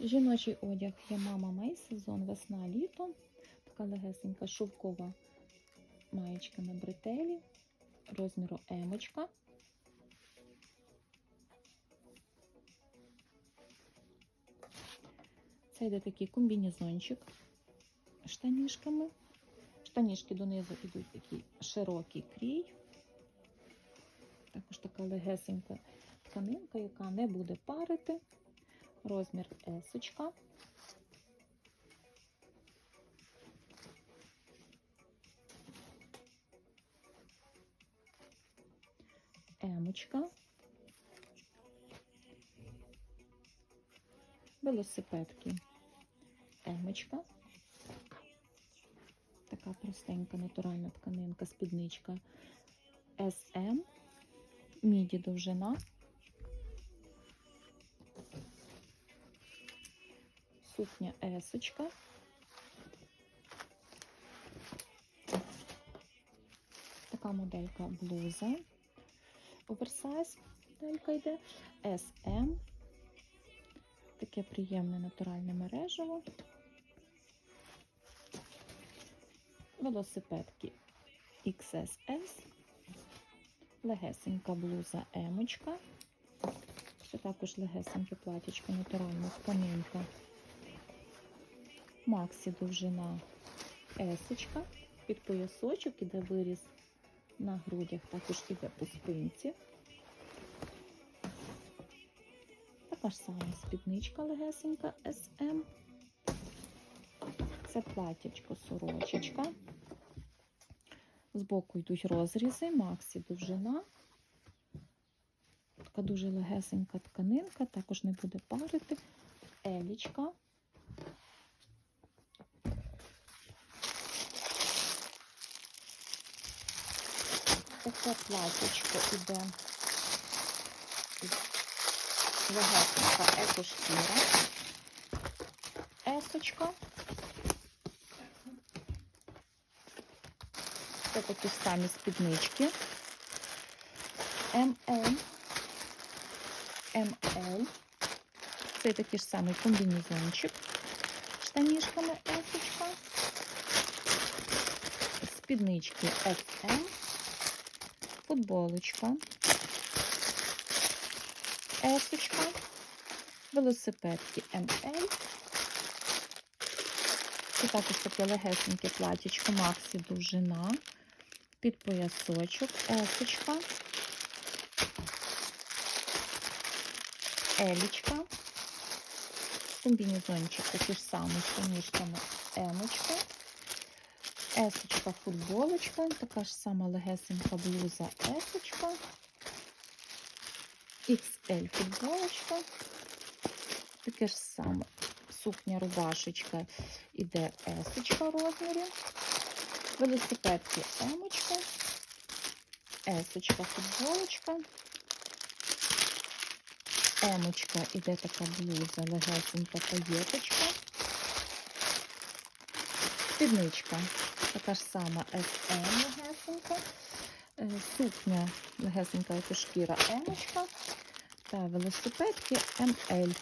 Жіночий одяг є мама Мей, сезон весна-літо. Така легесенька шовкова маєчка на бретелі, розміру емочка. Це йде такий комбінезончик штанішками. Штанішки донизу йдуть такий широкий крій. Також така легесенька тканинка, яка не буде парити. Розмір есочка. Емочка. Велосипедки. Емочка. Така простенька натуральна тканинка, спідничка. СМ. Міді довжина. Сукня есочка. Така моделька блуза. Оверсайз моделька йде. SM. Таке приємне натуральне мережево. Велосипедки XSS. Легесенька блуза емочка. Ще також легесеньке платічко, натуральна тканинка. Максі довжина есочка. Під поясочок іде виріз на грудях, також іде по спинці. Така ж сама спідничка легесенька SM. Це платячко сорочечка. Збоку йдуть розрізи, Максі довжина. Така дуже легесенька тканинка, також не буде парити. Елічка. Таке платічко іде легесенька екошкіра. Есочка. Це такі самі спіднички. МЛ. МЛ. Це такий ж самий комбінезончик. Штанішками есочка. Спіднички SM. Футболочка. Есочка. Велосипедки МЛ. Це також таке легесеньке платічко Максі довжина. Під поясочок, есочка. Елічка. Комбінезончик такий ж самий з штанішками емочка. Есочка, футболочка, така ж сама легесенька блуза есочка. XL футболочка. Таке ж саме сукня рубашечка іде есочка розмірі. Велосипедки емочка. Есочка футболочка. Емочка іде така блуза, легесенька паєточка. Спідничка. Така ж сама SM легесенька. Е, Сукня легесенька шкіра емочка. Та велосипедки МЛ.